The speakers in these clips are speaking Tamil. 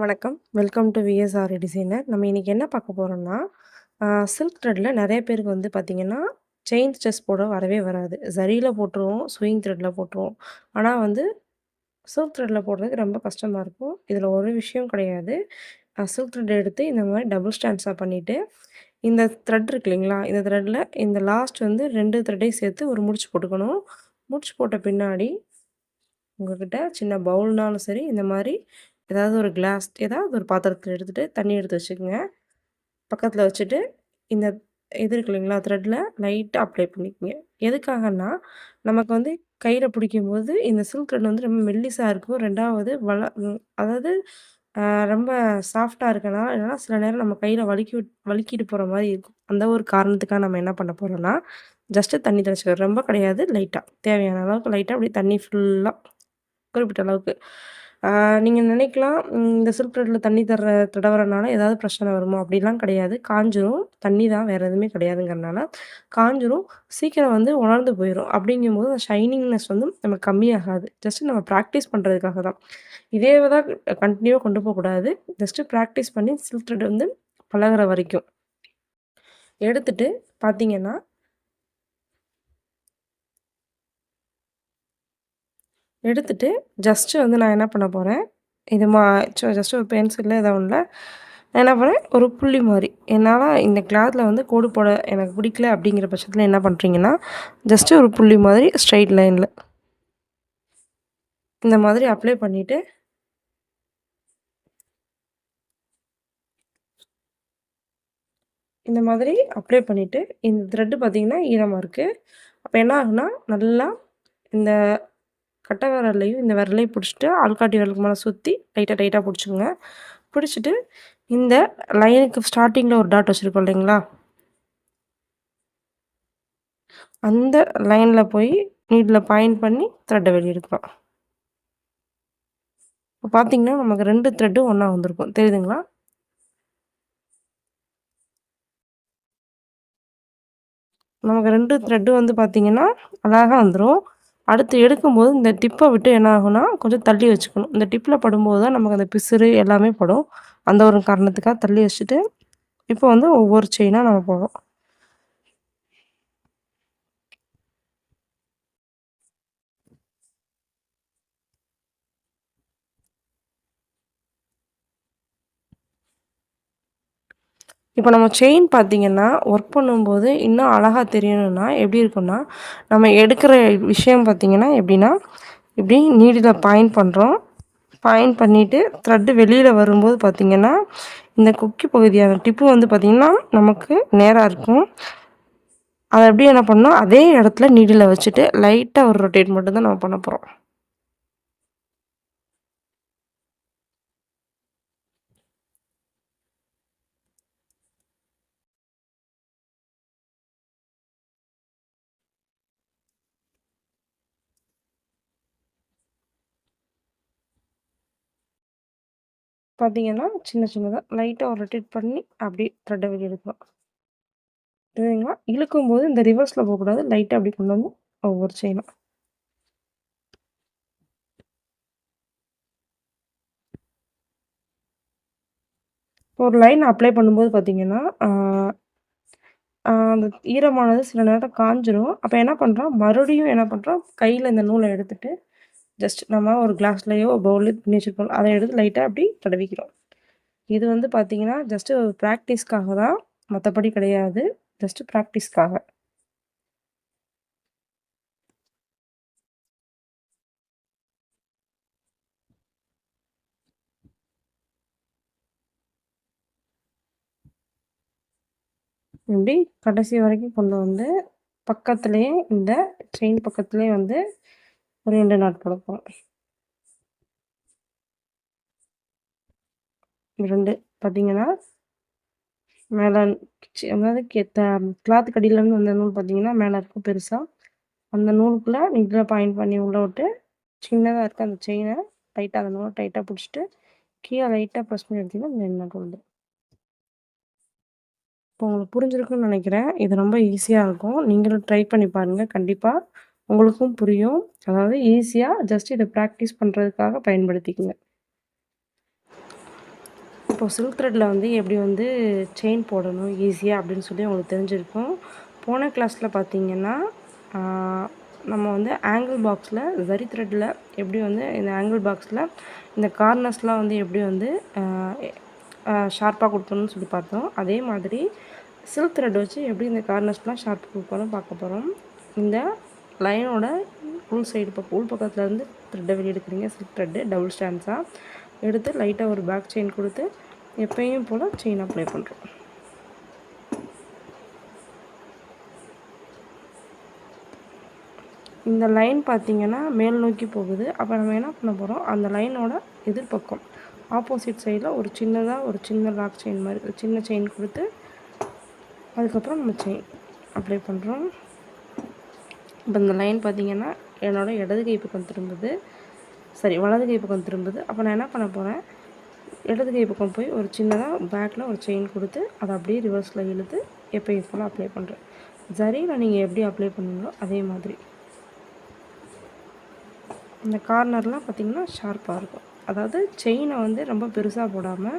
வணக்கம். Welcome to VSR designer. நம்ம இன்றைக்கி என்ன பார்க்க போகிறோம்னா சில்க் த்ரெட்டில் நிறைய பேருக்கு வந்து பார்த்தீங்கன்னா, செயின் ஸ்ட்ரெஸ் போட வரவே வராது. ஜரியில் போட்டுருவோம், ஸ்விங் த்ரெட்டில் போட்டுருவோம். ஆனால் வந்து சில்க் த்ரெட்டில் போடுறதுக்கு ரொம்ப கஷ்டமாக இருக்கும். இதில் ஒரு விஷயம் கிடையாது. சில்க் த்ரெட் எடுத்து இந்த மாதிரி டபுள் ஸ்டான்ஸாக பண்ணிவிட்டு இந்த த்ரெட் இருக்கு இல்லைங்களா? இந்த த்ரெட்டில் இந்த லாஸ்ட் வந்து ரெண்டு த்ரெட்டையும் சேர்த்து ஒரு முடிச்சு போட்டுக்கணும். முடிச்சு போட்ட பின்னாடி, உங்கள்கிட்ட சின்ன பவுல்னாலும் சரி, இந்த மாதிரி ஏதாவது ஒரு கிளாஸ் ஏதாவது ஒரு பாத்திரத்தில் எடுத்துகிட்டு தண்ணி எடுத்து வச்சுக்கோங்க பக்கத்தில் வச்சுட்டு, இந்த இது இருக்கு இல்லைங்களா? த்ரெட்டில் லைட்டாக அப்ளை பண்ணிக்கோங்க எதுக்காகன்னா, நமக்கு வந்து கையில பிடிக்கும்போது இந்த சில்க் த்ரெட் வந்து ரொம்ப மெல்லிசாக இருக்கும். ரெண்டாவது வள அதாவது ரொம்ப சாஃப்டாக இருக்கனால, என்னென்னா சில நேரம் நம்ம கையில் வழுக்கி விட் வழுக்கிட்டு மாதிரி இருக்கும். அந்த ஒரு காரணத்துக்காக நம்ம என்ன பண்ண போகிறோம்னா ஜஸ்ட்டு தண்ணி தெளிச்சுக்கிறோம். ரொம்ப கிடையாது, லைட்டாக தேவையான அளவுக்கு லைட்டாக அப்படியே தண்ணி ஃபுல்லாக குறிப்பிட்ட அளவுக்கு. நீங்கள் நினைக்கலாம், இந்த சில்க் த்ரெட்ல தண்ணி தர தடவுறனால ஏதாவது பிரச்சனை வருமோ அப்படிலாம் கிடையாது. காஞ்சிரும். தண்ணி தான் வேற எதுவுமே கிடையாதுங்கிறனால, காஞ்சிரும். சீக்கிரம் வந்து உணர்ந்து போயிடும் அப்படிங்கும்போது அந்த ஷைனிங்னஸ் வந்து நமக்கு கம்மியாகாது. ஜஸ்ட்டு நம்ம ப்ராக்டிஸ் பண்ணுறதுக்காக தான். இதே தான் கண்டினியூவாக கொண்டு போகக்கூடாது. ஜஸ்ட்டு ப்ராக்டிஸ் பண்ணி சில்க் த்ரெட் வந்து பழகுற வரைக்கும். எடுத்துட்டு பார்த்தீங்கன்னா எடுத்துட்டு ஜஸ்ட்டு வந்து நான் என்ன பண்ண போகிறேன் இது மா ஜஸ்ட்டு ஒரு பென்சிலில் ஏதோ ஒன்றில் நான் என்ன பண்ணேன், ஒரு புள்ளி மாதிரி. என்னால் இந்த கிளாத்தில் வந்து கோடு போட எனக்கு பிடிக்கல அப்படிங்கிற பட்சத்தில் என்ன பண்ணுறீங்கன்னா ஜஸ்ட்டு ஒரு புள்ளி மாதிரி ஸ்ட்ரைட் லைனில் இந்த மாதிரி அப்ளை பண்ணிவிட்டு இந்த மாதிரி அப்ளை பண்ணிவிட்டு இந்த த்ரெட்டு பார்த்திங்கன்னா ஈரமாக இருக்குது அப்போ என்ன ஆகுனா நல்லா இந்த கட்டை விரல்லையும், இந்த விரலையும் பிடிச்சிட்டு ஆள்காட்டி விரலுக்கு மேலே சுற்றி லைட்டாக டைட்டாக பிடிச்சிக்கோங்க பிடிச்சிட்டு இந்த லைனுக்கு ஸ்டார்டிங்கில் ஒரு டாட் வச்சுருக்கோம் இல்லைங்களா? அந்த லைனில் போய் நீட்டில் பாயிண்ட் பண்ணி த்ரெட்டை வெளிய இப்போ பார்த்தீங்கன்னா, நமக்கு ரெண்டு த்ரெட்டும் ஒன்றா வந்திருக்கும். தெரியுதுங்களா? நமக்கு ரெண்டு த்ரெட்டும் வந்து பார்த்தீங்கன்னா, அழகா வந்துடும் அடுத்து எடுக்கும்போது இந்த டிப்பை விட்டு என்ன ஆகும்னா, கொஞ்சம் தள்ளி வச்சுக்கணும். இந்த டிப்பில் படும்போது தான் நமக்கு அந்த பிசுறு எல்லாமே படும். அந்த ஒரு காரணத்துக்காக தள்ளி வச்சுட்டு, இப்போ வந்து ஒவ்வொரு செயினாக நம்ம போடுறோம். இப்போ நம்ம செயின் பார்த்தீங்கன்னா, ஒர்க் பண்ணும்போது இன்னும் அழகாக தெரியணும்னா, எப்படி இருக்கும்னா, நம்ம எடுக்கிற விஷயம் பார்த்தீங்கன்னா எப்படின்னா, இப்படி நீடில் பாயிண்ட் பண்ணுறோம் பாயிண்ட் பண்ணிவிட்டு த்ரெட்டு வெளியில் வரும்போது பார்த்தீங்கன்னா, இந்த குக்கி பகுதியான டிப்பு வந்து பார்த்திங்கன்னா நமக்கு நேராக இருக்கும். அதை அப்படியே என்ன பண்ணணும், அதே இடத்துல நீடில் வச்சுட்டு, லைட்டாக ஒரு ரொட்டேட் மட்டும்தான் நம்ம பண்ண போகிறோம் பார்த்தீங்கன்னா, சின்ன சின்னதாக லைட்டாக ஒரு ரொட்டேட் பண்ணி, அப்படியே த்ரெட்டை வெளிய எடுக்கிறோம். தெரியுதுங்களா? இழுக்கும்போது இந்த ரிவர்ஸில் போகக்கூடாது. லைட்டாக அப்படி கொண்டு வந்து ஒவ்வொரு செயினா. ஒரு லைன் அப்ளை பண்ணும்போது பார்த்தீங்கன்னா, அந்த ஈரமானது சில நேரம் காஞ்சிரும். அப்போ என்ன பண்ணுறான் மறுபடியும் என்ன பண்ணுறான் கையில் இந்த நூலை எடுத்துகிட்டு ஜஸ்ட் நம்ம ஒரு கிளாஸ்லயோ, பவுல்லையோ பண்ணி வச்சுருப்போம் அதை எடுத்து லைட்டா அப்படி தடவிக்கிறோம். இது வந்து பார்த்தீங்கன்னா, ஜஸ்ட்டு ப்ராக்டிஸ்க்காக பிராக்டிஸ்க்காக தான். மத்தபடி கிடையாது. ஜஸ்ட் பிராக்டிஸ்க்காக. இப்படி கடைசி வரைக்கும் கொண்டு வந்து, பக்கத்துலேயே இந்த செயின் பக்கத்துலேயே வந்து ஒரு ரெண்டு நாட் போட போறோம். 2 பார்த்தீங்கன்னா, மேலே அதாவது கெத்த கிளாத்துக்கு அடியிலேருந்து வந்த நூல் பார்த்தீங்கன்னா, மேலே இருக்கும் பெருசாக அந்த நூலுக்குள்ளே நீட்டில் பாயிண்ட் பண்ணி உள்ள விட்டு, சின்னதாக இருக்க அந்த செயினை டைட்டாக அந்த நூலை டைட்டாக பிடிச்சிட்டு கீழே லைட்டாக ப்ரெஸ் பண்ணி எடுத்தீங்கன்னா, 2 நாட் இப்போ உங்களுக்கு புரிஞ்சிருக்குன்னு நினைக்கிறேன் இது ரொம்ப ஈஸியாக இருக்கும். நீங்களும் ட்ரை பண்ணி பாருங்கள் கண்டிப்பாக உங்களுக்கும் புரியும். அதாவது ஈஸியாக ஜஸ்ட் இதை ப்ராக்டிஸ் பண்ணுறதுக்காக பயன்படுத்திக்கங்க. இப்போ சில்க் த்ரெட்டில் வந்து எப்படி வந்து செயின் போடணும் ஈஸியாக அப்படின்னு சொல்லி உங்களுக்கு தெரிஞ்சிருக்கும் போன கிளாஸில் பார்த்தீங்கன்னா நம்ம வந்து ஆங்கிள் பாக்ஸில் ஜரி த்ரெட்டில் எப்படி வந்து இந்த ஆங்கிள் பாக்ஸில் இந்த கார்னர்ஸ்லாம் வந்து எப்படி வந்து ஷார்ப்பாக கொடுக்கணும்னு சொல்லி பார்த்தோம் அதே மாதிரி சில்க் த்ரெட் வச்சு எப்படி இந்த கார்னர்ஸ்லாம் ஷார்ப் கொடுக்கணும் பார்க்க போகிறோம் இந்த லைனோட உள் சைடு பக்கம் உள் பக்கத்தில் இருந்து த்ரெட்டை வெளியே எடுக்கிறீங்க சில்க் த்ரெட்டு டபுள் ஸ்டாண்ட்ஸாக எடுத்து லைட்டாக ஒரு பேக் செயின் கொடுத்து எப்பயும் போல் செயின் அப்ளை பண்ணுறோம் இந்த லைன் பார்த்திங்கன்னா மேல் நோக்கி போகுது. அப்போ நம்ம என்ன பண்ண போகிறோம் அந்த லைனோட எதிர்பக்கம் ஆப்போசிட் சைடில் ஒரு சின்னதாக ஒரு சின்ன லாக் செயின் மாதிரி ஒரு சின்ன செயின் கொடுத்து அதுக்கப்புறம் நம்ம செயின் அப்ளை பண்ணுறோம் இப்போ இந்த லைன் பார்த்தீங்கன்னா என்னோட இடது கை பக்கம் திரும்புது. சரி வலது கை பக்கம் திரும்புது. அப்போ நான் என்ன பண்ண போகிறேன் இடது கை பக்கம் போய் ஒரு சின்னதாக பேக்கில் ஒரு செயின் கொடுத்து அதை அப்படியே ரிவர்ஸில் இழுத்து எப்பயும் போல் அப்ளை பண்ணுறேன் ஜரியில் நீங்கள் எப்படி அப்ளை பண்ணுங்களோ அதே மாதிரி. இந்த கார்னர்லாம் பார்த்திங்கன்னா ஷார்ப்பாக இருக்கும். அதாவது செயினை வந்து ரொம்ப பெருசாக போடாமல்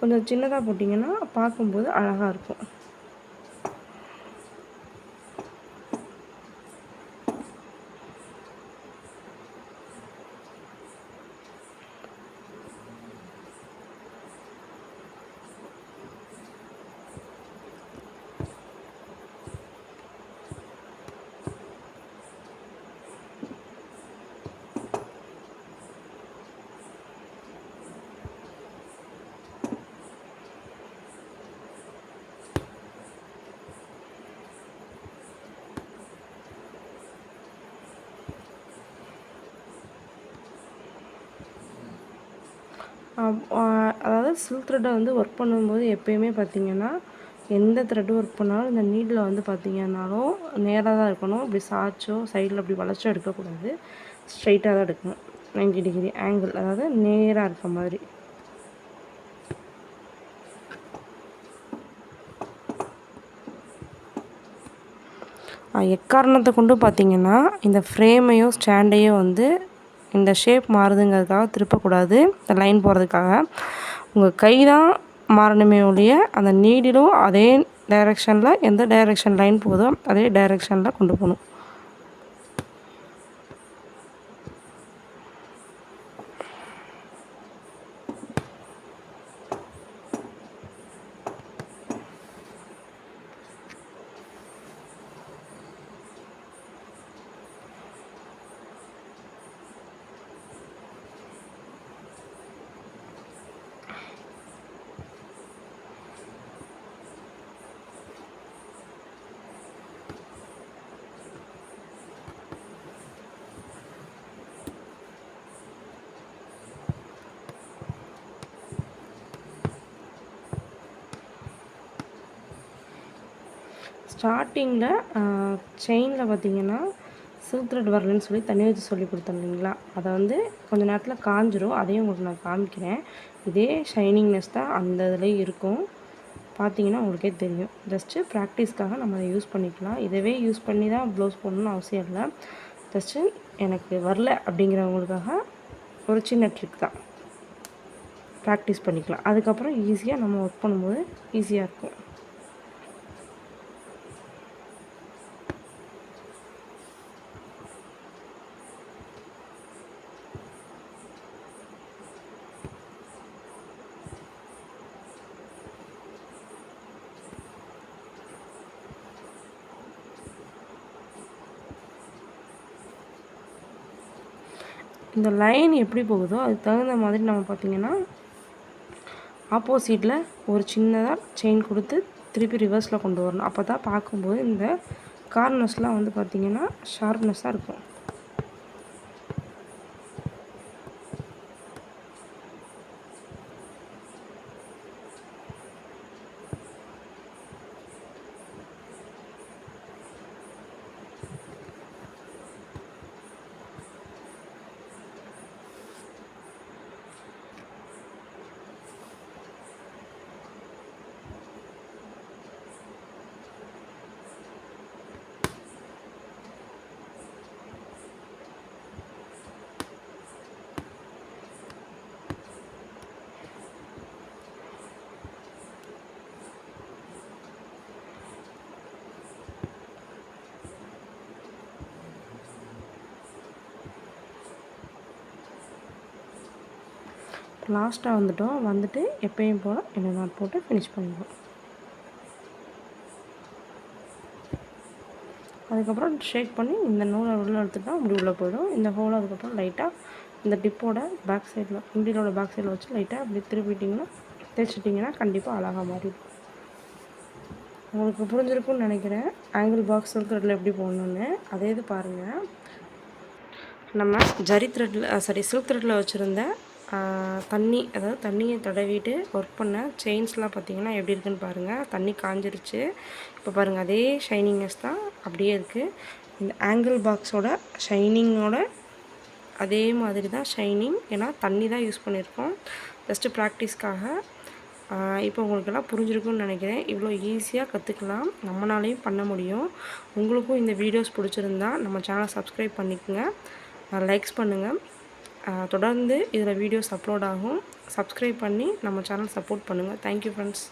கொஞ்சம் சின்னதாக போட்டிங்கன்னா பார்க்கும்போது அழகாக இருக்கும். அதாவது சில்க் த்ரெட்டை வந்து ஒர்க் பண்ணும்போது எப்பயுமே பார்த்தீங்கன்னா எந்த த்ரெட்டு ஒர்க் பண்ணாலும் இந்த நீடில் வந்து பார்த்தீங்கன்னாலும் நேராக தான் இருக்கணும். இப்படி சாய்ச்சோ சைடில் அப்படி வளைச்சோ எடுக்கக்கூடாது. ஸ்ட்ரைட்டாக தான் எடுக்கணும். 90 டிகிரி ஆங்கிள் அதாவது நேராக இருக்க மாதிரி. எக்காரணத்தை கொண்டு பார்த்தீங்கன்னா இந்த ஃப்ரேமையும் ஸ்டாண்டையும் வந்து இந்த ஷேப் மாறுதுங்கிறதுக்காக திருப்பக்கூடாது. இந்த லைன் போகிறதுக்காக உங்கள் கை தான் மாறணுமே ஒழிய அந்த நீடிலும் அதே டைரெக்ஷனில் எந்த டைரெக்ஷன் லைன் போகுதோ அதே டைரெக்ஷனில் கொண்டு போகணும். ஸ்டார்டிங்கில் செயினில் பார்த்தீங்கன்னா சில்க் த்ரெட் வரலன்னு சொல்லி தண்ணி வச்சு சொல்லி கொடுத்தேன் இல்லைங்களா? அதை வந்து கொஞ்ச நேரத்தில் காஞ்சிரும். அதையும் உங்களுக்கு நான் காமிக்கிறேன். இதே ஷைனிங்னஸ் தான் அந்த இதுலேயும் இருக்கும். பார்த்தீங்கன்னா உங்களுக்கே தெரியும். ஜஸ்ட்டு ப்ராக்டிஸ்க்காக நம்ம அதை யூஸ் பண்ணிக்கலாம். இதவே யூஸ் பண்ணி தான் ப்ளவுஸ் போடணும்னு அவசியம் இல்லை. ஜஸ்ட்டு எனக்கு வரல அப்படிங்கிறவங்களுக்காக ஒரு சின்ன ட்ரிக் தான். ப்ராக்டிஸ் பண்ணிக்கலாம். அதுக்கப்புறம் ஈஸியாக நம்ம ஒர்க் பண்ணும்போது ஈஸியாக இருக்கும். இந்த லைன் எப்படி போகுதோ அதுக்கு தகுந்த மாதிரி நம்ம பார்த்திங்கன்னா ஆப்போசிட்டில் ஒரு சின்னதாக செயின் கொடுத்து திருப்பி ரிவர்ஸில் கொண்டு வரணும். அப்போ தான் பார்க்கும்போது இந்த கார்னர்ஸ்லாம் வந்து பார்த்திங்கன்னா ஷார்ப்னஸாக இருக்கும். லாஸ்ட்டாக வந்துட்டோம். வந்துட்டு எப்பயும் போல் என்ன நாட் போட்டு ஃபினிஷ் பண்ணிடுவோம் அதுக்கப்புறம் ஷேக் பண்ணி இந்த நூலை உள்ளே எடுத்துட்டா அப்படி உள்ளே போயிடும். இந்த ஹோலை அதுக்கப்புறம் லைட்டாக இந்த டிப்போட பேக் சைடில் இண்டிலோட பேக் சைடில் வச்சு லைட்டாக அப்படி திருப்பிட்டிங்கன்னா தேய்ச்சிட்டிங்கன்னா கண்டிப்பாக அழகாக மாறிடும். உங்களுக்கு புரிஞ்சிருக்கும்னு நினைக்கிறேன். ஆங்கிள் பாக்ஸ் த்ரெட்டில் எப்படி போடணுன்னு அதே இது பாருங்கள் நம்ம ஜரி த்ரெட்டில் சாரி சில்க் த்ரெட்டில் வச்சுருந்த தண்ணி அதாவது தண்ணியை தடவிட்டு ஒர்க் பண்ண செயின்ஸ்லாம் பார்த்திங்கன்னா எப்படி இருக்குன்னு பாருங்கள் தண்ணி காஞ்சிருச்சு. இப்போ பாருங்கள் அதே ஷைனிங்னஸ் தான் அப்படியே இருக்குது இந்த ஆங்கிள் பாக்ஸோட ஷைனிங்கோட அதே மாதிரி தான் ஷைனிங் ஏன்னா தண்ணி தான் யூஸ் பண்ணியிருக்கோம். ஜஸ்ட்டு ப்ராக்டிஸ்க்காக இப்போ உங்களுக்கெல்லாம் புரிஞ்சிருக்கும்னு நினைக்கிறேன். இவ்வளோ ஈஸியாக கற்றுக்கலாம் நம்மளாலையும் பண்ண முடியும். உங்களுக்கும் இந்த வீடியோஸ் பிடிச்சிருந்தா நம்ம சேனலை சப்ஸ்கிரைப் பண்ணிக்கோங்க. லைக்ஸ் பண்ணுங்கள் தொடர்ந்து இதில் வீடியோஸ் அப்லோட் ஆகும். சப்ஸ்கிரைப் பண்ணி நம்ம சேனல் சப்போர்ட் பண்ணுங்கள் தேங்க்யூ ஃப்ரெண்ட்ஸ்